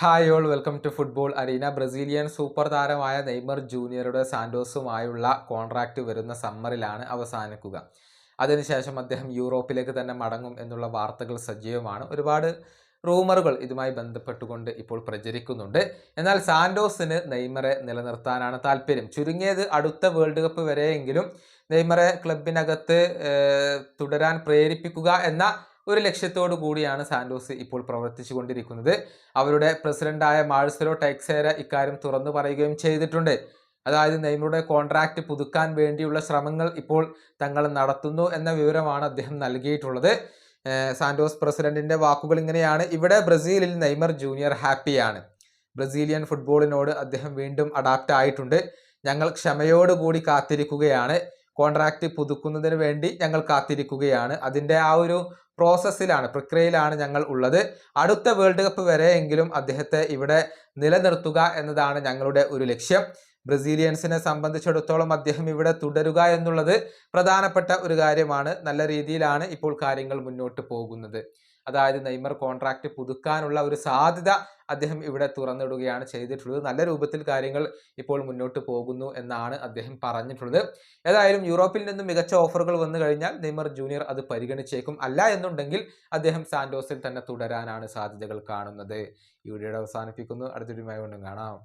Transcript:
Hi all welcome to football arena Brazilian super താരമായ Neymar ജൂനിയറുടെ സാന്റോസുമായുള്ള കോൺട്രാക്റ്റ് വരുന്ന സമ്മറിലാണ് അവസാനിക്കുക. അതിനുശേഷം അദ്ദേഹം യൂറോപ്പിലേക്ക് തന്നെ മടങ്ങും എന്നുള്ള വാർത്തകൾ സജീവമാണ്. ഒരുപാട് റൂമറുകൾ ഇതുമായി ബന്ധപ്പെട്ടുകൊണ്ട് ഇപ്പോൾ പ്രചരിക്കുന്നുണ്ട്. എന്നാൽ സാന്റോസിന് നെയ്മറെ നിലനിർത്താനാണ് താല്പര്യം. ചുരുങ്ങിയത് അടുത്ത വേൾഡ് കപ്പ് വരെയെങ്കിലും നെയ്മറെ ക്ലബിനകത്ത് തുടരാൻ പ്രേരിപ്പിക്കുക എന്ന ഒരു ലക്ഷ്യത്തോടു കൂടിയാണ് സാന്റോസ് ഇപ്പോൾ പ്രവർത്തിച്ചു കൊണ്ടിരിക്കുന്നത്. അവരുടെ പ്രസിഡന്റായ മാഴ്സലോ ടെക്സേര ഇക്കാര്യം തുറന്നു പറയുകയും ചെയ്തിട്ടുണ്ട്. അതായത് നെയ്മറുടെ കോൺട്രാക്റ്റ് പുതുക്കാൻ വേണ്ടിയുള്ള ശ്രമങ്ങൾ ഇപ്പോൾ തങ്ങൾ നടത്തുന്നു എന്ന വിവരമാണ് അദ്ദേഹം നൽകിയിട്ടുള്ളത്. സാന്റോസ് പ്രസിഡന്റിന്റെ വാക്കുകൾ ഇങ്ങനെയാണ്. ഇവിടെ ബ്രസീലിൽ നെയ്മർ ജൂനിയർ ഹാപ്പിയാണ്. ബ്രസീലിയൻ ഫുട്ബോളിനോട് അദ്ദേഹം വീണ്ടും അഡാപ്റ്റ് ആയിട്ടുണ്ട്. ഞങ്ങൾ ക്ഷമയോടുകൂടി കാത്തിരിക്കുകയാണ്. കോൺട്രാക്റ്റ് പുതുക്കുന്നതിന് വേണ്ടി ഞങ്ങൾ കാത്തിരിക്കുകയാണ്. അതിന്റെ ആ ഒരു പ്രോസസ്സിലാണ് പ്രക്രിയയിലാണ് ഞങ്ങൾ ഉള്ളത്. അടുത്ത വേൾഡ് കപ്പ് വരെയെങ്കിലും അദ്ദേഹത്തെ ഇവിടെ നിലനിർത്തുക എന്നതാണ് ഞങ്ങളുടെ ഒരു ലക്ഷ്യം. ബ്രസീലിയൻസിനെ സംബന്ധിച്ചിടത്തോളം അദ്ദേഹം ഇവിടെ തുടരുക എന്നുള്ളത് പ്രധാനപ്പെട്ട ഒരു കാര്യമാണ്. നല്ല രീതിയിലാണ് ഇപ്പോൾ കാര്യങ്ങൾ മുന്നോട്ട് പോകുന്നത്. അതായത് നെയ്മർ കോൺട്രാക്റ്റ് പുതുക്കാനുള്ള ഒരു സാധ്യത അദ്ദേഹം ഇവിടെ തുറന്നിടുകയാണ് ചെയ്തിട്ടുള്ളത്. നല്ല രൂപത്തിൽ കാര്യങ്ങൾ ഇപ്പോൾ മുന്നോട്ട് പോകുന്നു എന്നാണ് അദ്ദേഹം പറഞ്ഞിട്ടുള്ളത്. ഏതായാലും യൂറോപ്പിൽ നിന്നും മികച്ച ഓഫറുകൾ വന്നു കഴിഞ്ഞാൽ നെയ്മർ ജൂനിയർ അത് പരിഗണിച്ചേക്കും. അല്ല എന്നുണ്ടെങ്കിൽ അദ്ദേഹം സാൻഡോസിൽ തന്നെ തുടരാനാണ് സാധ്യതകൾ കാണുന്നത്. ഈ വീഡിയോയുടെ അവസാനിപ്പിക്കുന്നു. അടുത്തൊരു വീണ്ടും കാണാം.